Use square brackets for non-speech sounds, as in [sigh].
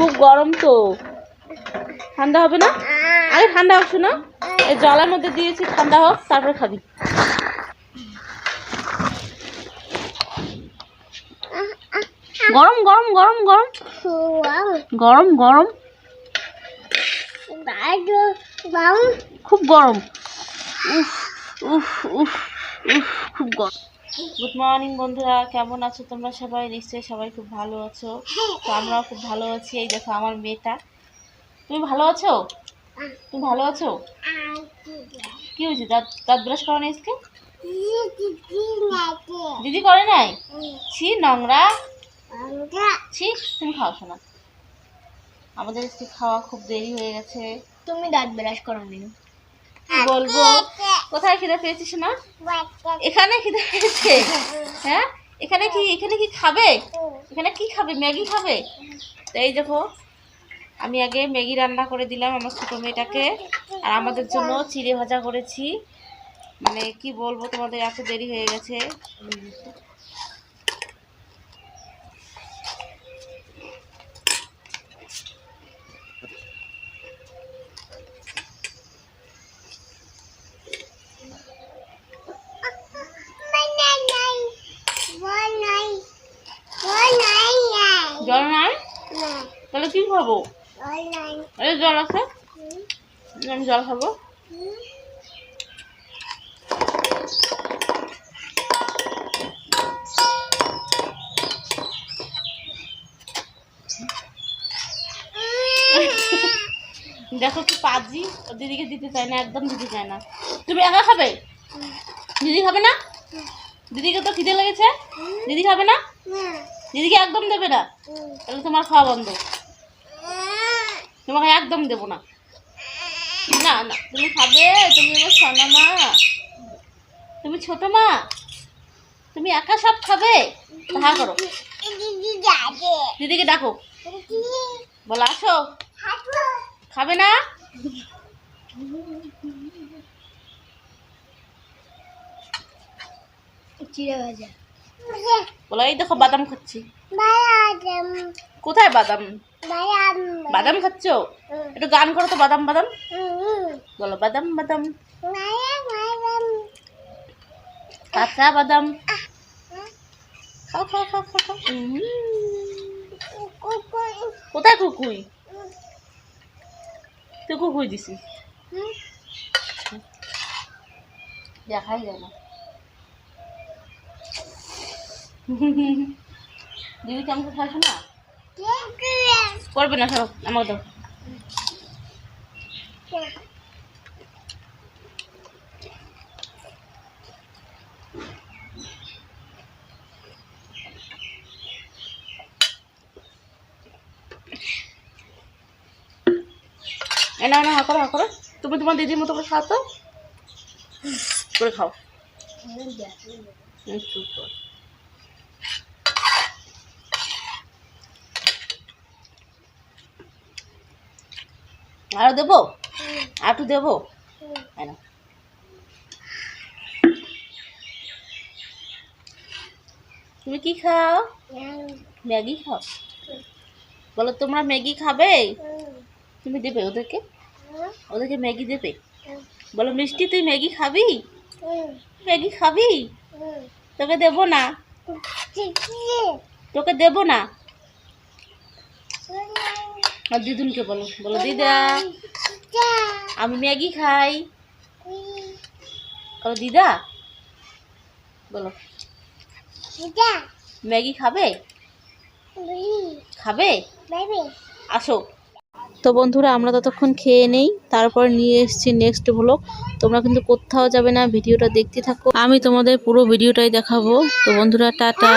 খুব গরম তো। ঠান্ডা হবে না? আরে ঠান্ডা হোক শোনা। এই জলের মধ্যে দিয়েছি, ঠান্ডা হোক, তারপরে খাবি। গরম গরম গরম গরম। গরম গরম। খুব গরম। উফ উফ উফ উফ, খুব গরম। গুড মর্নিং বন্ধুরা। কেমন আছো তোমরা সবাই? নিশ্চয়ই সবাই খুব ভালো আছো। তো আমরাও খুব ভালো আছি। এই দেখো, আমার মেয়েটা। তুমি ভালো আছো? তুমি ভালো আছো? কি হয়েছে? দাঁত ব্রাশ করো না আজকে? দিদি করে নাই? ছি, নোংরা। ছি, তুমি খাও শোনা আমাদের আজকে খাওয়া খুব দেরি হয়ে গেছে। তুমি দাঁত ব্রাশ করো নি বলব? কোথায় খিদে পেয়েছিস না এখানে খিদে পেয়েছে? হ্যাঁ? এখানে কি এখানে কি খাবে? এখানে কি খাবে? ম্যাগি খাবে? এই দেখো, আমি আগে ম্যাগি রান্না করে দিলাম আমার ছোটো মেয়েটাকে। আর আমাদের জন্য চিড়ে ভাজা করেছি। মানে কি বলব, তোমাদের এত দেরি হয়ে গেছে জল নাই তাহলে কি খাব? জল আছে? আমি জল খাব। দেখো কি পাজি দিদিকে দিতে চায় না, একদম দিতে চায় না। তুমি একা খাবে? দিদি খাবে না? দিদিকে তো খিদে লেগেছে? দিদি খাবে না? দিদিকে একদম দেবে না? তাহলে তোমার খাওয়া বন্ধ। তোমাকে একদম দেবো না। না না তুমি খাবে তুমি আমার সোনা মা। তুমি ছোট মা। তুমি একা সব খাবে? তাহা করো। দিদিকে ডাকো। বলো আসো। খাবে না? বলো এই দেখো বাদাম খাচ্ছি। কোথায় বাদাম? বাদাম। খাচ্ছ? একটু গান করো তো বাদাম বাদাম। বলো বাদাম বাদাম। কাঁচা বাদাম। খাও খাও খাও খাও খাও। কোথায় কুকুই তুই কুকুই দিছি দেখাই যায় না। [laughs] দিদি কেমন খাইছো না করবে না সব দাও। এ না না হা করো তুমি তোমার দিদির মতো করে খাও। তো করে। খাও আরও দেবো? আটু দেবো? তুমি কি খাও? ম্যাগি খাও। বলো, তোমরা ম্যাগি খাবে? তুমি দেবে ওদেরকে? ওদেরকে ম্যাগি দেবে? বলো, মিষ্টি, তুই ম্যাগি খাবি? ম্যাগি খাবি? তোকে দেবো না? তোকে দেবো না? আর দিদুনকে বলো বলো, দিদা। আমি ম্যাগি খাই। বলো, দিদা। বলো। ম্যাগি খাবে? খাবে? আসো। তো বন্ধুরা, আমরা ততক্ষণ খেয়ে নেই। তারপর নিয়ে এসেছি নেক্সট ব্লগ তোমরা কিন্তু কোথাও যাবে না, ভিডিওটা দেখতে থাকো। আমি তোমাদের পুরো ভিডিওটাই দেখাবো। তো বন্ধুরা, টাটা।